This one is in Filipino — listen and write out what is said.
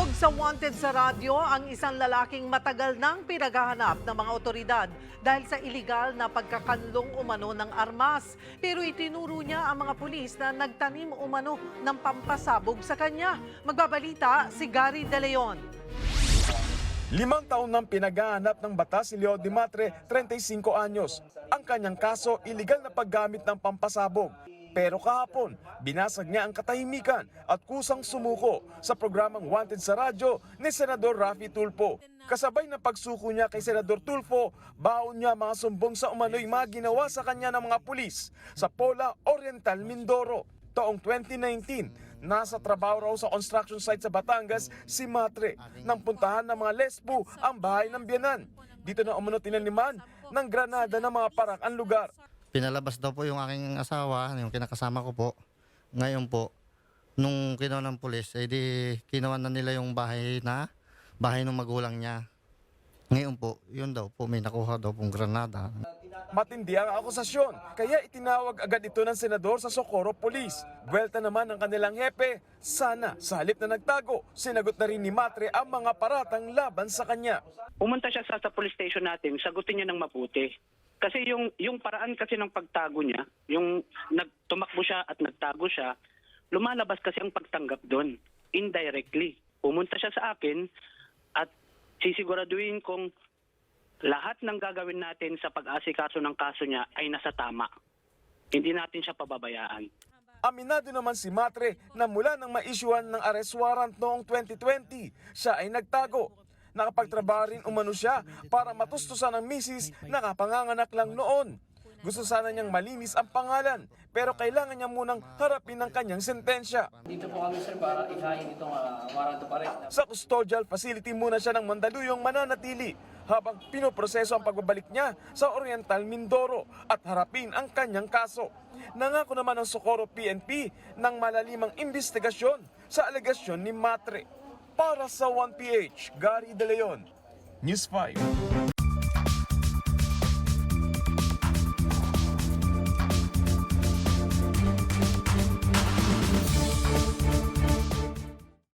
Nahulog sa wanted sa radyo ang isang lalaking matagal nang pinaghahanap ng mga otoridad dahil sa iligal na pagkakanlong umano ng armas. Pero itinuro niya ang mga pulis na nagtanim umano ng pampasabog sa kanya. Magbabalita si Gary De Leon. Limang taon nang pinaghahanap ng batas si Leo Dimatre, 35 anyos. Ang kanyang kaso, iligal na paggamit ng pampasabog. Pero kahapon, binasag niya ang katahimikan at kusang sumuko sa programang Wanted sa Radyo ni Senador Rafi Tulfo. Kasabay ng pagsuko niya kay Senador Tulfo, baon niya mga sumbong sa umano'y mga ginawa sa kanya ng mga pulis sa Pola Oriental, Mindoro. Taong 2019, nasa trabaho raw sa construction site sa Batangas si Matre nang puntahan ng mga lesbo ang bahay ng biyanan. Dito na umano tinaniman ng granada ng mga parak ang lugar. Pinalabas daw po yung aking asawa, yung kinakasama ko po. Ngayon po, nung kinuha ng pulis, eh di kinuha na nila yung bahay na, bahay ng magulang niya. Ngayon po, yun daw po, may nakuha daw pong granada. Matindi ang akusasyon, kaya itinawag agad ito ng senador sa Socorro Police. Buwelta naman ng kanilang hepe, sana sa halip na nagtago, sinagot na rin ni Matre ang mga paratang laban sa kanya. pumunta siya sa, sa police station natin, sagutin niya ng mabuti. Kasi yung yung paraan kasi ng pagtago niya, yung nagtumakbo siya at nagtago siya, lumalabas kasi ang pagtanggap doon indirectly. Pumunta siya sa akin sisiguraduhin kong lahat ng gagawin natin sa pag-asikaso ng kaso niya ay nasa tama. Hindi natin siya pababayaan. Aminado naman si Matre na mula nang maisyuhan ng arrest warrant noong 2020, siya ay nagtago. Nakapagtrabaho rin umano siya para matustusan ng misis na kapanganganak lang noon. Gusto sana niyang malinis ang pangalan, pero kailangan niya munang harapin ang kanyang sentensya. Dito po kami sir para isahin itong uh, warrant of arrest. Sa custodial facility muna siya ng Mandaluyong mananatili habang pinoproseso ang pagbabalik niya sa Oriental Mindoro at harapin ang kanyang kaso. Nangako naman ang Socorro PNP ng malalimang investigasyon sa alegasyon ni Matre. Para sa 1PH, Gary De Leon, News 5.